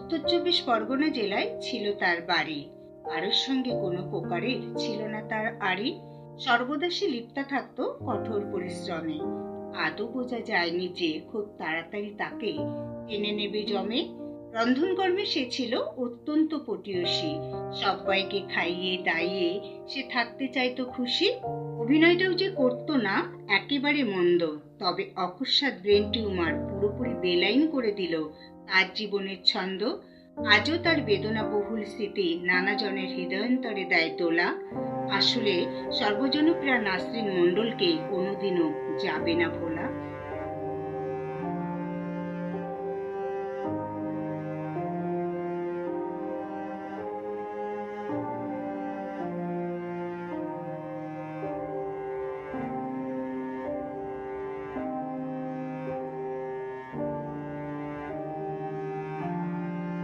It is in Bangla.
উত্তর চব্বিশ পরগনা জেলায় ছিল তার বাড়ি। কারোর সঙ্গে কোনো প্রকারের ছিল না তার আড়ি। সর্বদা সে লিপ্তা থাকত কঠোর পরিশ্রমে। আদৌ বোঝা যায়নি যে খুব তাড়াতাড়ি তাকে টেনে নেবে জমে। রন্ধনকর্মে সে ছিল অত্যন্ত পটীয়সী সবাইকে খাইয়ে, দাইয়ে সে থাকতে চাইতো খুশি। অভিনয়টাও যে করতো না, একেবারে মন্দ। তবে অকস্মাৎ ব্রেন টিউমার পুরোপুরি বেলাইন করে দিল তার জীবনের ছন্দ। আজও তার বেদনা বহুল স্মৃতি নানা জনের হৃদয়ন্তরে দেয় তোলা। আসলে সর্বজনপ্রিয়া নাসরিন মণ্ডলকে কোনোদিনও যাবে না ভোলা।